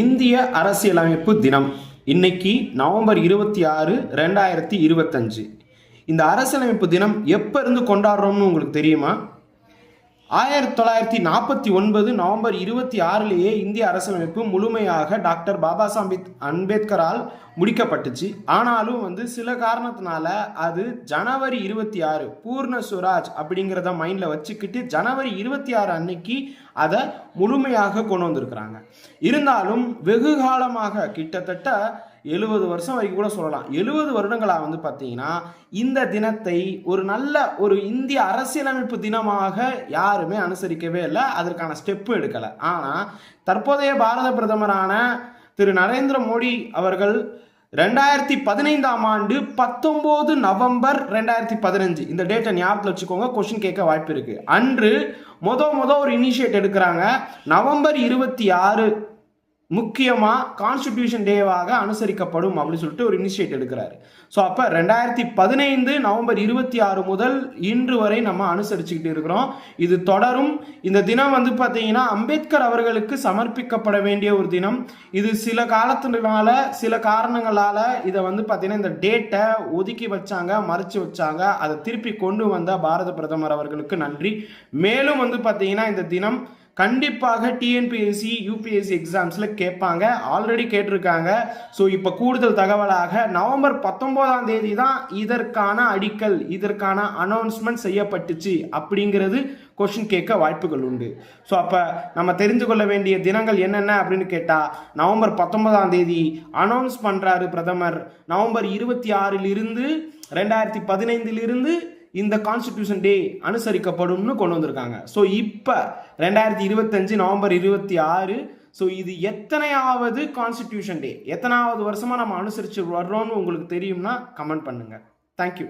இந்திய அரசியலமைப்பு தினம். இன்னைக்கு நவம்பர் இருபத்தி ஆறு ரெண்டாயிரத்தி இருபத்தஞ்சு. இந்த அரசியலமைப்பு தினம் எப்போ இருந்து கொண்டாடுறோம்னு உங்களுக்கு தெரியுமா? ஆயிரத்தி தொள்ளாயிரத்தி நாற்பத்தி ஒன்பது நவம்பர் இருபத்தி ஆறுலேயே இந்திய அரசமைப்பு முழுமையாக டாக்டர் பாபா சாஹிப் அம்பேத்கரால் முடிக்கப்பட்டுச்சு. ஆனாலும் வந்து சில காரணத்தினால அது ஜனவரி இருபத்தி ஆறு பூர்ண சுராஜ் அப்படிங்கிறத மைண்டில் வச்சுக்கிட்டு ஜனவரி இருபத்தி ஆறு அன்னைக்கு அதை முழுமையாக கொண்டு வந்திருக்கிறாங்க. இருந்தாலும் வெகு காலமாக கிட்டத்தட்ட எழுபது வருஷம் வரைக்கும் கூட சொல்லலாம். எழுபது வருடங்களாக வந்து பார்த்தீங்கன்னா இந்த தினத்தை ஒரு நல்ல ஒரு இந்திய அரசியலமைப்பு தினமாக யாருமே அனுசரிக்கவே இல்லை. அதற்கான ஸ்டெப்பு எடுக்கலை. ஆனால் தற்போதைய பாரத பிரதமரான திரு நரேந்திர மோடி அவர்கள் ரெண்டாயிரத்தி பதினைந்தாம் ஆண்டு பத்தொம்போது நவம்பர் ரெண்டாயிரத்தி பதினஞ்சு இந்த டேட்டை ஞாபகத்தில் வச்சுக்கோங்க கொஷின் கேட்க வாய்ப்பு இருக்குது அன்று மொத மொதல் ஒரு இனிஷியேட் எடுக்கிறாங்க. நவம்பர் இருபத்தி ஆறு முக்கியமாக கான்ஸ்டிடியூஷன் டேவாக அனுசரிக்கப்படும் அப்படின்னு சொல்லிட்டு ஒரு இனிஷியேட் எடுக்கிறாரு. ஸோ அப்போ ரெண்டாயிரத்தி பதினைந்து நவம்பர் இருபத்தி ஆறு முதல் இன்று வரை நம்ம அனுசரிச்சுக்கிட்டு இருக்கிறோம். இது தொடரும். இந்த தினம் வந்து பார்த்தீங்கன்னா அம்பேத்கர் அவர்களுக்கு சமர்ப்பிக்கப்பட வேண்டிய ஒரு தினம். இது சில காலத்தினால சில காரணங்களால் இதை வந்து பார்த்தீங்கன்னா இந்த டேட்டை ஒதுக்கி வச்சாங்க மறைச்சு வச்சாங்க. அதை திருப்பி கொண்டு வந்த பாரத பிரதமர் அவர்களுக்கு நன்றி. மேலும் வந்து பார்த்தீங்கன்னா இந்த தினம் கண்டிப்பாக டிஎன்பிஎஸ்சி யூபிஎஸ்சி எக்ஸாம்ஸில் கேட்பாங்க. ஆல்ரெடி கேட்டிருக்காங்க. ஸோ இப்போ கூடுதல் தகவலாக நவம்பர் பத்தொம்போதாம் தேதி தான் இதற்கான அடிக்கல் இதற்கான அனௌன்ஸ்மெண்ட் செய்யப்பட்டுச்சு அப்படிங்கிறது கொஷின் கேட்க வாய்ப்புகள் உண்டு. ஸோ அப்போ நம்ம தெரிந்து கொள்ள வேண்டிய தினங்கள் என்னென்ன அப்படின்னு கேட்டால் நவம்பர் பத்தொன்பதாம் தேதி அனௌன்ஸ் பண்ணுறாரு பிரதமர். நவம்பர் இருபத்தி ஆறிலிருந்து ரெண்டாயிரத்தி பதினைந்திலிருந்து இந்த கான்ஸ்டிடியூஷன் டே அனுசரிக்கப்படும்னு கொண்டு வந்திருக்காங்க. ஸோ இப்போ ரெண்டாயிரத்தி இருபத்தஞ்சு நவம்பர் இருபத்தி ஆறு ஸோ இது எத்தனையாவது கான்ஸ்டிடியூஷன் டே எத்தனாவது வருஷமாக நம்ம அனுசரித்து வர்றோம்னு உங்களுக்கு தெரியும்னா கமெண்ட் பண்ணுங்கள் தேங்க்யூ